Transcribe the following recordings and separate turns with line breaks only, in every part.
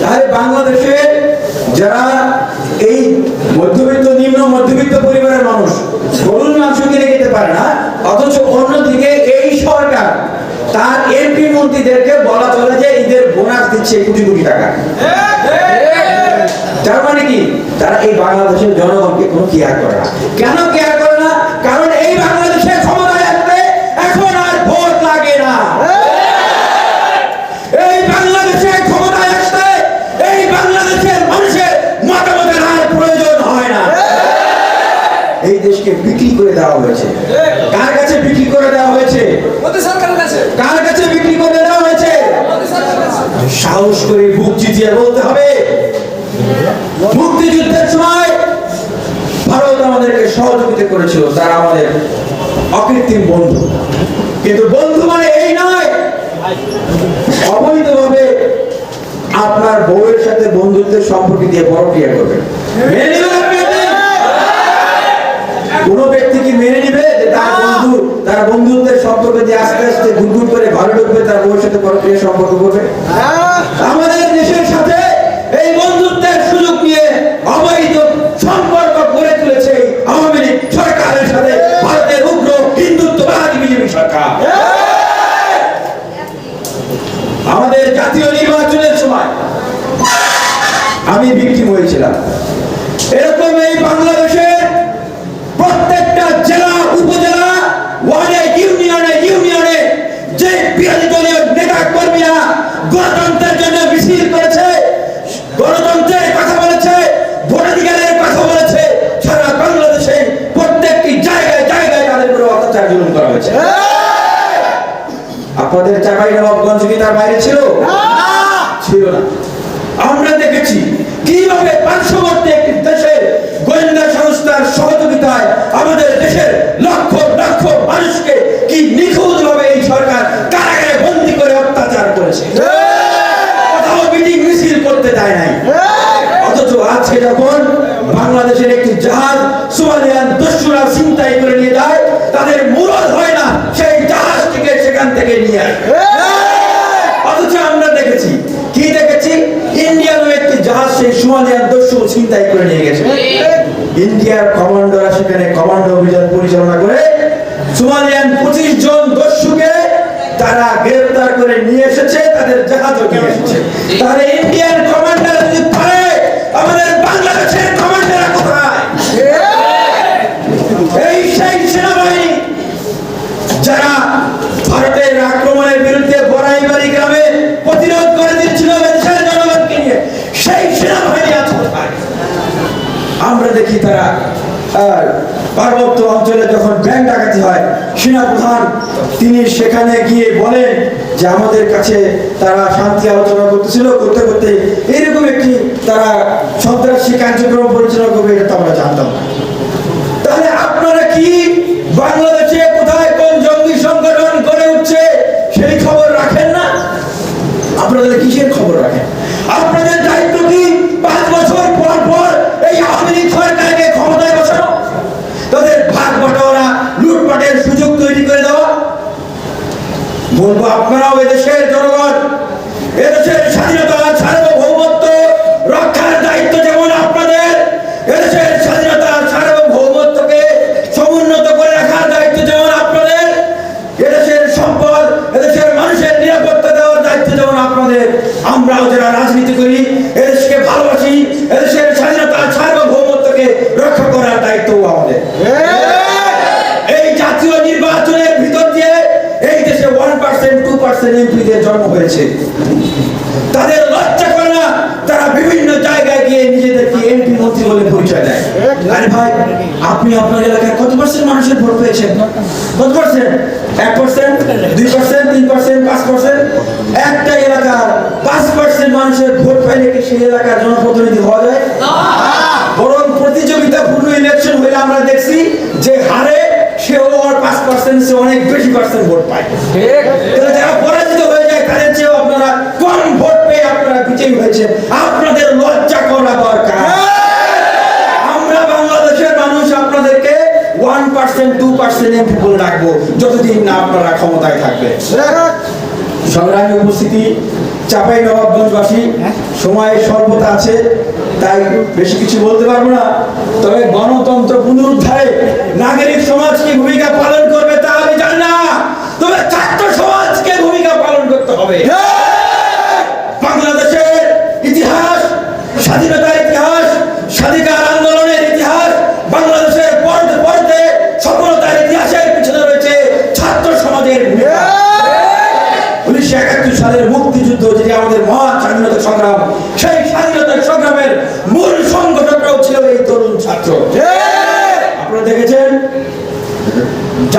তাহলে বাংলাদেশে যারা এই মধ্যবিত্ত নিম্ন মধ্যবিত্ত পরিবারের মানুষ গরুর মাংস কিনে খেতে পারে না অথচ অন্যদিকে এই সরকার তার এমপি মন্ত্রীদেরকে বলা চলে যে ঈদের বোনাস দিচ্ছে কোটি কোটি টাকা। তার মানে কি? তারা এই বাংলাদেশের জনগণকে কোনো কেয়ার করে না। কেন কেয়ার করে না কারণ এই বাংলাদেশে ক্ষমতায় আসলে এখন আর ভোট লাগে না এই বাংলাদেশে ক্ষমতায় আসতে এই বাংলাদেশের মানুষের মতামতের আর প্রয়োজন হয় না এই দেশকে বিক্রি করে দেওয়া হয়েছে। কার কাছে বিক্রি করে দেওয়া হয়েছে? কার কাছে বিক্রি করে দেওয়া হয়েছে? সাহস করে বুক চিতিয়ে বলতে হবে। মুক্তিযুদ্ধের সময় ভারত আমাদেরকে সহযোগিতা করেছিল তারা আমাদের অকৃত্রিম বন্ধু। কিন্তু বন্ধু মানে এই নয় অবৈধভাবে আপনার বউয়ের সাথে বন্ধুত্বের সম্পর্ক দিয়ে বড় ক্রিয়া মেনে এটি? কোনো ব্যক্তি কি মেনে নিবে যে তার বন্ধু তার বন্ধুত্বের সম্পর্ক দিয়ে আস্তে আস্তে গুনগুন করে ঘরে ঢুকবে তার বউয়ের সাথে পরক্রিয়া সম্পর্ক করবে আমাদের দেশের সাথে এই বন্ধুত্বের সুযোগ নিয়ে অবৈধ সম্পর্ক গড়ে তুলেছে আওয়ামী লীগ সরকারের সাথে ভারতের উগ্র হিন্দুত্ববাদী বিজেপি সরকার। আমাদের জাতীয় নির্বাচনের সময় আমি বিক্রি হয়েছিলাম। এরকম এই বাংলাদেশের আপনাদের চাপাই নবাবগঞ্জ কি তার বাইরে ছিল? ছিল না। আমরা দেখেছি কীভাবে পার্শ্ববর্তী একটি দেশের গোয়েন্দা সংস্থার সহযোগিতায় আমাদের দেশের লক্ষ লক্ষ মানুষকে কি নিখুঁত ভাবে এই সরকার কারাগারে বন্দি করে অত্যাচার করেছে। কোথাও মিটিং মিছিল করতে দেয় নাই। অথচ আজকে যখন বাংলাদেশের একটি জাহাজ সোমালিয়ান দস্যুরা চিন্তাই করে নিয়ে যায় তাদের মূলত সেই সোমালিয়ান দস্যু চিন্তাই করে নিয়ে গেছে। ইন্ডিয়ার কমান্ডোরা সেখানে কমান্ডো অভিযান পরিচালনা করে সোমালিয়ান পঁচিশ জন দস্যুকে তারা গ্রেফতার করে নিয়ে এসেছে, তাদের জাহাজও নিয়ে এসেছে। তাহলে ইন্ডিয়ান কমান্ডার যদি পারে আমাদের বাংলাদেশের কমান্ডাররা কোথায় এই সেই সেনাবাহিনী যারা ভারতের আক্রমণের বিরুদ্ধে বড়াইবাড়ি গ্রামে প্রতিরোধ করে দিচ্ছিল দেশের জনগণকে নিয়ে সেই সেনাবাহিনী আছে কোথায় আমরা দেখি তারা পার্বত্য অঞ্চলে যখন ব্যাংক ডাকাতি হয় সেনাপ্রধান তিনি সেখানে গিয়ে বলেন যে আমাদের কাছে তারা শান্তি আলোচনা করতেছিল, করতে করতে এরকম একটি তারা সন্ত্রাসী কার্যক্রম পরিচালনা করবে, এটা তো আমরা জানতাম। তাহলে আপনারা কি বাংলাদেশে কোথায় কোন জঙ্গি সংগঠন করে উঠছে সেই খবর রাখেন না? আপনাদের কিসের খবর রাখেন? আপনাদের দায়িত্ব কি পাঁচ বছর পর পর এই আওয়ামী লীগ সরকারকে ক্ষমতায় বসানো তাদের ভাগ বটোয়ারা লুটপাটের সুযোগ তৈরি করে দেওয়া বলব আপনারাও এদেশের জনগণ, এদেশের স্বাধীনতা সার্বভৌমত্ব রক্ষার দায়িত্ব যেমন আপনাদের, এদেশের স্বাধীনতা সার্বভৌমত্বকে সমুন্নত করে রাখার দায়িত্ব যেমন আপনাদের, এদেশের সম্পদ, এদেশের মানুষের নিরাপত্তা দেওয়ার দায়িত্ব যেমন আপনাদের, আমরাও যারা রাজনীতি করি, এদেশকে ভালোবাসি। পার্সেন্ট এমপিদের জন্ম হয়েছে তাদের লজ্জা করে না তারা বিভিন্ন জায়গায় গিয়ে নিজেদেরকে এমপি মন্ত্রী বলে পরিচয় দেয়। আরে ভাই আপনি আপনার এলাকায় কত পার্সেন্ট মানুষের ভোট পেয়েছেন? কত পার্সেন্ট এক পার্সেন্ট দুই পার্সেন্ট তিন পার্সেন্ট পাঁচ পার্সেন্ট একটা এলাকার পাঁচ পার্সেন্ট মানুষের ভোট পাইলে কি সেই এলাকার জনপ্রতিনিধি হওয়া যায়? বরং প্রতিযোগিতাপূর্ণ ইলেকশন হলে আমরা দেখছি যে হারে সেও আর পাঁচ পার্সেন্ট সে অনেক বেশি পার্সেন্ট ভোট পায়। তাহলে যারা পরাজিত হয়ে যায় তাদের চেয়েও আপনারা কম ভোট পেয়ে আপনারা বিজয়ী হয়েছে। আপনাদের লজ্জা করা দরকার। আমরা বাংলাদেশের মানুষ আপনাদেরকে one percent two percent MP বলে রাখব যতদিন না আপনারা ক্ষমতায় থাকবে সংগ্রামী উপস্থিতি চাপাই নবাবগঞ্জবাসী সময় স্বল্পতা আছে। তাই বেশি কিছু বলতে পারব না। তবে গণতন্ত্র পুনরুদ্ধারে নাগরিক সমাজ কি ভূমিকা পালন করবে তা আমি জানি না। তবে ছাত্র সমাজকে ভূমিকা পালন করতে হবে? বাংলাদেশের ইতিহাস স্বাধীনতার ইতিহাস স্বাধিকার আন্দোলনের ইতিহাস বাংলাদেশের পড়তে পড়তে সফলতার ইতিহাসের পিছনে রয়েছে ছাত্র সমাজের ভূমিকা। উনিশশো একাত্তর সালের মুক্তিযুদ্ধ যেটি আমাদের মহান স্বাধীনতা সংগ্রাম সেই স্বাধীনতা সংগ্রামের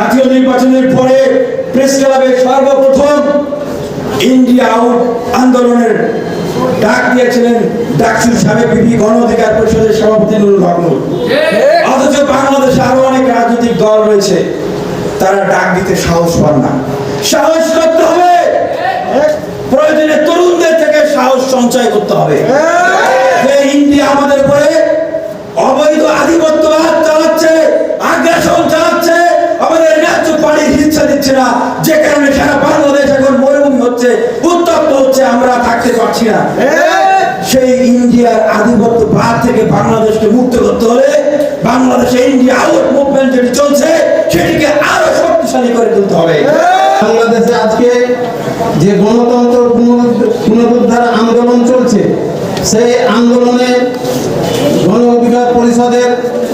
জাতীয় নির্বাচনের পরে প্রেস ক্লাবে সর্বপ্রথম ইন্ডিয়া আউট আন্দোলনের ডাক দিয়েছিলেন ডাকসুর সাবেক বিপি গণ অধিকার পরিষদের সভাপতি নুরুল হক অথচ বাংলাদেশে আরও অনেক রাজনৈতিক দল রয়েছে তারা ডাক দিতে সাহস পান না। সাহস করতে হবে। প্রয়োজনে তরুণদের থেকে সাহস সঞ্চয় করতে হবে। যে ইন্ডিয়া আমাদের পরে অবৈধ আধিপত্যবাদ ইচ্ছা দিচ্ছে না যে কারণে সারা বাংলাদেশ এখন মরুভূমি হচ্ছে উত্তপ্ত হচ্ছে আমরা থাকতে পারছি না। সেই ইন্ডিয়ার আধিপত্যবাদ থেকে বাংলাদেশকে মুক্ত করতে হলে বাংলাদেশে ইন্ডিয়া আউট মুভমেন্ট যেটি চলছে সেটিকে আরও শক্তিশালী করে তুলতে হবে।
বাংলাদেশে আজকে যে গণতন্ত্র পুনরুদ্ধ- পুনরুদ্ধার আন্দোলন চলছে সেই আন্দোলনে গণ অধিকার পরিষদের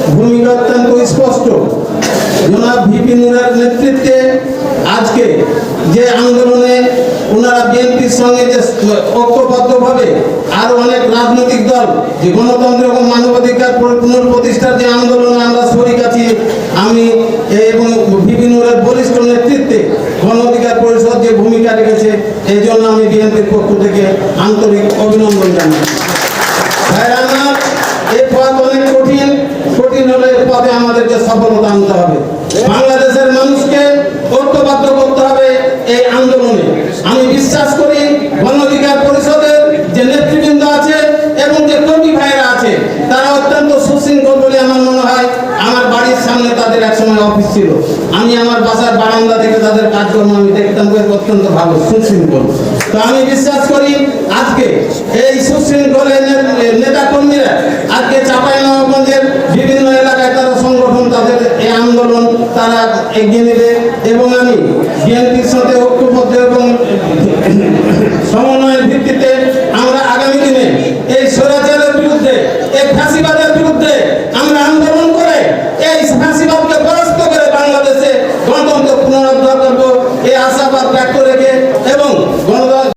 ভূমিকা অত্যন্ত স্পষ্ট। জনাব ভিপি নুরের নেতৃত্বে আজকে যে আন্দোলনে ওনারা বিএনপির সঙ্গে যে ঐক্যবদ্ধভাবে আরও অনেক রাজনৈতিক দল, যে গণতন্ত্র এবং মানবাধিকার পুনঃপ্রতিষ্ঠার যে আন্দোলনে আমরা শরিক আছি, আমি এবং নুরের বলিষ্ঠ নেতৃত্বে গণ অধিকার পরিষদ যে ভূমিকা রেখেছে এই জন্য আমি বিএনপির পক্ষ থেকে আন্তরিক অভিনন্দন জানাই। উপর আমি বিশ্বাস করি আজকে এই সুশৃঙ্খলের নেতা কর্মীরা আজকে চাপাই নবাবগঞ্জের বিভিন্ন এলাকায় তারা সংগঠন, তাদের এই আন্দোলন, তারা এগিয়ে নেবে